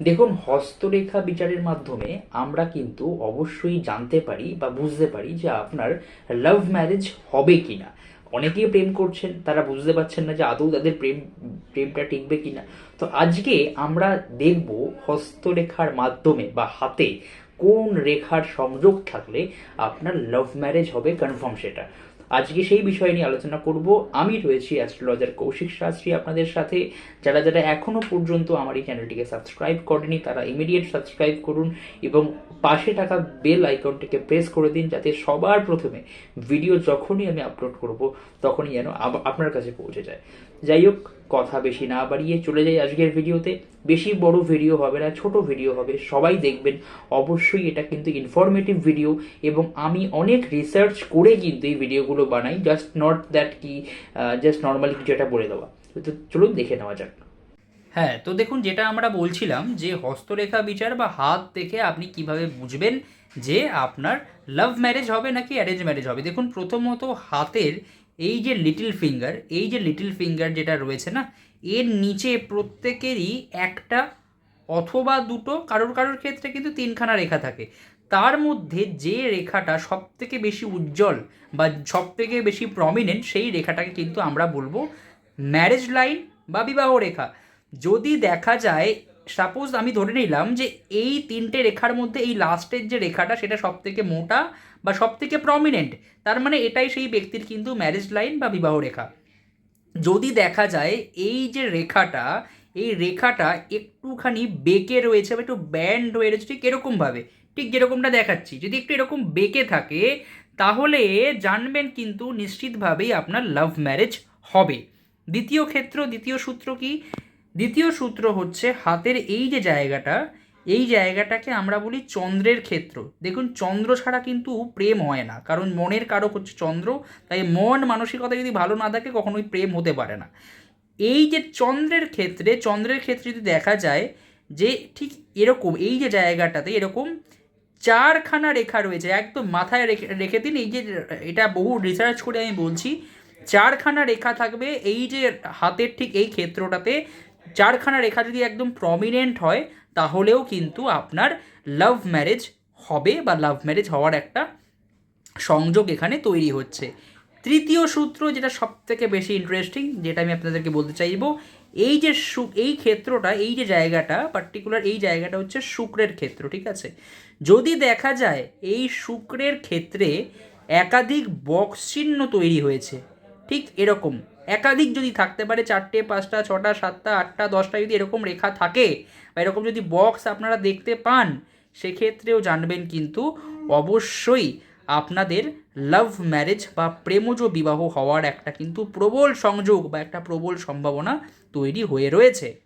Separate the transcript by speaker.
Speaker 1: দেখুন, হস্তরেখা বিচারের মাধ্যমে আমরা কিন্তু অবশ্যই জানতে পারি বা বুঝতে পারি যে আপনার লাভ ম্যারেজ হবে কিনা। অনেকেই প্রেম করছেন, তারা বুঝতে পারছেন না যে আদৌ তাদের প্রেম, প্রেমটা টিকবে কিনা। তো আজকে আমরা দেখব হস্তরেখার মাধ্যমে বা হাতে কোন রেখার সংযোগ থাকলে আপনার লাভ ম্যারেজ হবে কনফার্ম সেটা। আজকে সেই বিষয় নিয়ে আলোচনা করব। আমি রয়েছি অ্যাস্ট্রোলজার কৌশিক শাস্ত্রী আপনাদের সাথে। যারা যারা এখনও পর্যন্ত আমার এই চ্যানেলটিকে সাবস্ক্রাইব করেনি, তারা ইমিডিয়েট সাবস্ক্রাইব করুন এবং পাশে থাকা বেল আইকনটিকে প্রেস করে দিন যাতে সবার প্রথমে ভিডিও যখনই আমি আপলোড করব, তখনই যেন আপনার কাছে পৌঁছে যায়। যাই হোক কথা বেশি না বাড়িয়ে চলে যাই আজকের ভিডিওতে। বেশি বড় ভিডিও হবে না, ছোট ভিডিও হবে, সবাই দেখবেন। অবশ্যই এটা কিন্তু ইনফরমেটিভ ভিডিও এবং আমি অনেক রিসার্চ করে কিন্তু এই ভিডিওগুলো বানাই জাস্ট নট দ্যাট কি জাস্ট নর্মালি কিছু একটা বলে দেওয়া। তো চলুন দেখে নেওয়া যাক। হ্যাঁ তো দেখুন যেটা আমরা বলছিলাম যে হস্তরেখা বিচার বা হাত দেখে আপনি কীভাবে বুঝবেন যে আপনার লাভ ম্যারেজ হবে নাকি অ্যারেঞ্জ ম্যারেজ হবে? দেখুন, প্রথমত হাতের এই যে লিটিল ফিঙ্গার এই যে লিটিল ফিঙ্গার যেটা রয়েছে না, এর নিচে প্রত্যেকেরই একটা অথবা দুটো, কারোর কারোর ক্ষেত্রে কিন্তু তিনখানা রেখা থাকে। তার মধ্যে যে রেখাটা সব থেকে বেশি উজ্জ্বল বা সব থেকে বেশি প্রমিনেন্ট সেই রেখাটাকে কিন্তু আমরা বলব ম্যারেজ লাইন বা বিবাহ রেখা। যদি দেখা যায় সাপোজ আমি ধরে নিলাম যে এই তিনটে রেখার মধ্যে এই লাস্টের যে রেখাটা, সেটা সব থেকে মোটা বা সব থেকে প্রমিনেন্ট তার মানে এটাই সেই ব্যক্তির কিন্তু ম্যারেজ লাইন বা বিবাহ রেখা। যদি দেখা যায় এই যে রেখাটা, এই রেখাটা একটুখানি বেঁকে রয়েছে বা একটু ব্যান্ড হয়ে রয়েছে, ঠিক এরকমভাবে, ঠিক যেরকমটা দেখাচ্ছি, যদি একটু এরকম বেঁকে থাকে, তাহলে জানবেন কিন্তু নিশ্চিতভাবেই আপনার লাভ ম্যারেজ হবে। দ্বিতীয় ক্ষেত্র, দ্বিতীয় সূত্র কি? দ্বিতীয় সূত্র হচ্ছে হাতের এই যে জায়গাটা, এই জায়গাটাকে আমরা বলি চন্দ্রের ক্ষেত্র। দেখুন, চন্দ্র ছাড়া কিন্তু প্রেম হয় না, কারণ মনের কারক হচ্ছে চন্দ্র, তাই মন মানসিকতা যদি ভালো না থাকে, কখনোই প্রেম হতে পারে না। এই যে চন্দ্রের ক্ষেত্রে চন্দ্রের ক্ষেত্রে যদি দেখা যায় যে ঠিক এরকম, এই যে জায়গাটাতে এরকম চারখানা রেখা রয়েছে, একদম মাথায় রেখে রেখে দিন, এই যে এটা বহু রিসার্চ করে আমি বলছি, চারখানা রেখা থাকবে, এই যে হাতের ঠিক এই ক্ষেত্রটাতে চারখানা রেখা যদি একদম প্রমিনেন্ট হয়, তাহলেও কিন্তু আপনার লাভ ম্যারেজ হবে বা লাভ ম্যারেজ হওয়ার একটা সংযোগ এখানে তৈরি হচ্ছে। তৃতীয় সূত্র যেটা সব থেকে বেশি ইন্টারেস্টিং যেটা আমি আপনাদেরকে বলতে চাইব, এই যে এই ক্ষেত্রটা, এই যে জায়গাটা পার্টিকুলার এই জায়গাটা হচ্ছে শুক্রের ক্ষেত্র, ঠিক আছে? যদি দেখা যায় এই শুক্রের ক্ষেত্রে একাধিক বক্স চিহ্ন তৈরি হয়েছে, ঠিক এরকম। একাধিক যদি থাকতে পারে, চারটে, পাঁচটা, ছটা, সাতটা, আটটা, দশটা যদি এরকম রেখা থাকে বা এরকম যদি বক্স আপনারা দেখতে পান, সেক্ষেত্রেও জানবেন কিন্তু অবশ্যই আপনাদের লাভ ম্যারেজ বা প্রেমজ বিবাহ হওয়ার একটা কিন্তু প্রবল সংযোগ বা একটা প্রবল সম্ভাবনা তৈরি হয়ে রয়েছে।